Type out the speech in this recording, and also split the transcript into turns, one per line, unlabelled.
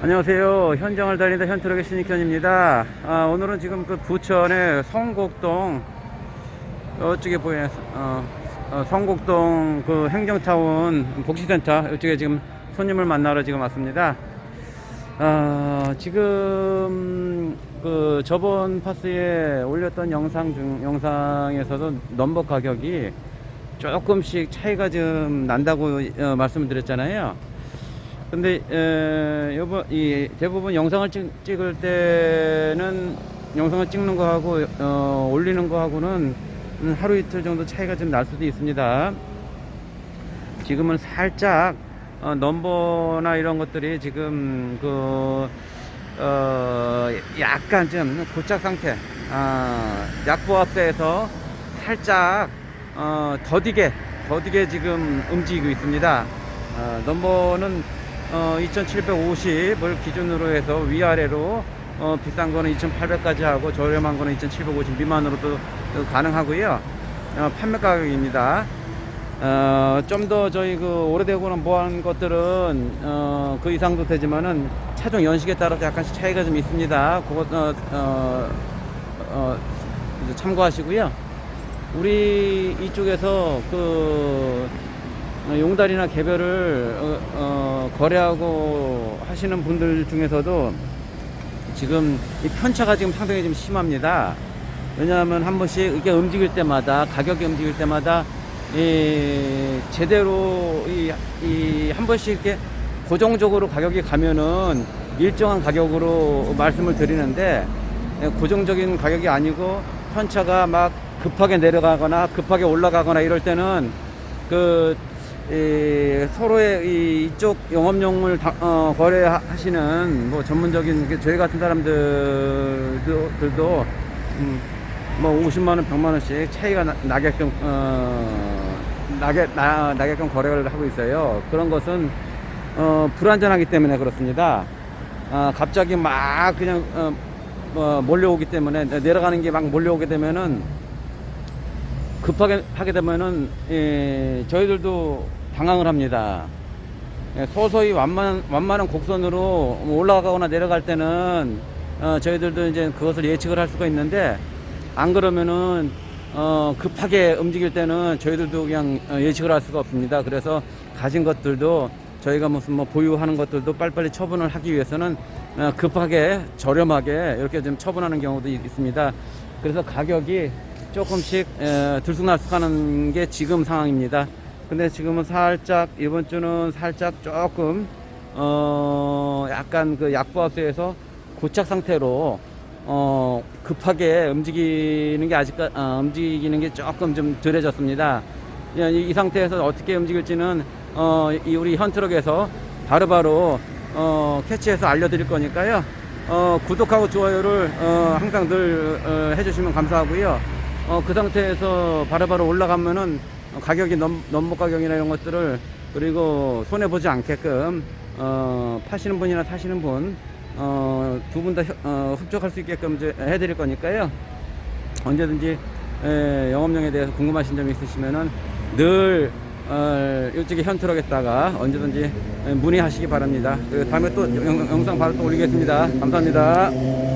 안녕하세요. 현장을 달리다 현트럭의 신익현입니다. 아, 오늘은 지금 그 부천의 성곡동 이쪽에 보이는 어, 어, 성곡동 그 행정타운 복지센터 이쪽에 지금 손님을 만나러 지금 왔습니다. 아, 지금 그 저번 파스에 올렸던 영상 중 영상에서도 넘버 가격이 조금씩 차이가 좀 난다고 어, 말씀을 드렸잖아요. 근데 에, 요번 이 대부분 영상을 찍, 찍을 때는 영상을 찍는 거하고 어, 올리는 거하고는 음, 하루 이틀 정도 차이가 좀 날 수도 있습니다. 지금은 살짝 어, 넘버나 이런 것들이 지금 그 어, 약간 좀 고착 상태, 아, 약보합대에서 살짝 어, 더디게 더디게 지금 움직이고 있습니다. 어, 넘버는 어, 2,750을 기준으로 해서 위아래로 어, 비싼 거는 2,800까지 하고 저렴한 거는 2,750 미만으로도 또 가능하고요. 어, 판매 가격입니다. 어, 좀 더 저희 그 오래되고는 뭐한 것들은 어, 그 이상도 되지만은 차종 연식에 따라서 약간씩 차이가 좀 있습니다. 그거 어, 어, 어, 참고하시고요. 우리 이쪽에서 그 어, 용달이나 개별을 어, 어, 거래하고 하시는 분들 중에서도 지금 이 편차가 지금 상당히 좀 심합니다. 왜냐하면 한 번씩 이게 움직일 때마다 가격이 움직일 때마다 이 제대로 이, 이한 번씩 이렇게 고정적으로 가격이 가면은 일정한 가격으로 말씀을 드리는데 예, 고정적인 가격이 아니고 편차가 막 급하게 내려가거나 급하게 올라가거나 이럴 때는 그 이, 서로의 이, 이쪽 영업용을 다- 어, 거래하시는 뭐 전문적인 그 저희 같은 사람들도 들도 음, 뭐 50만 원, 100만 원씩 차이가 나, 나게끔 어, 나게 나, 나게끔 거래를 하고 있어요. 그런 것은 어, 불안전하기 때문에 그렇습니다. 아, 갑자기 막 그냥 어, 뭐 몰려오기 때문에 내려가는 게 막 몰려오게 되면은 급하게 하게 되면은 예, 저희들도 당황을 합니다. 예, 서서히 완만, 완만한 곡선으로 올라가거나 내려갈 때는 어, 저희들도 이제 그것을 예측을 할 수가 있는데 안 그러면은 어, 급하게 움직일 때는 저희들도 그냥 어, 예측을 할 수가 없습니다. 그래서 가진 것들도 저희가 무슨 뭐 보유하는 것들도 빨리빨리 처분을 하기 위해서는 어, 급하게 저렴하게 이렇게 좀 처분하는 경우도 있- 있습니다. 그래서 가격이 조금씩 에, 들쑥날쑥하는 게 지금 상황입니다. 근데 지금은 살짝 이번 주는 살짝 조금 어 약간 그 약보합세에서 고착 상태로 어 급하게 움직이는 게 아직 어, 움직이는 게 조금 좀 덜해졌습니다. 예, 이, 이 상태에서 어떻게 움직일지는 어 이 우리 현트럭에서 바로바로 어 캐치해서 알려드릴 거니까요. 어 구독하고 좋아요를 어 항상 늘 어, 해주시면 감사하고요. 어, 그 상태에서 바로바로 올라가면은 가격이 넘, 넘버 가격이나 이런 것들을 그리고 손해보지 않게끔 어, 파시는 분이나 사시는 분, 어, 두 분다 어, 흡족할 수 있게끔 해드릴 거니까요. 언제든지 에, 영업용에 대해서 궁금하신 점이 있으시면은 늘 어, 이쪽에 현트럭에다가 언제든지 에, 문의하시기 바랍니다. 그 다음에 또 영, 영상 바로 또 올리겠습니다. 감사합니다.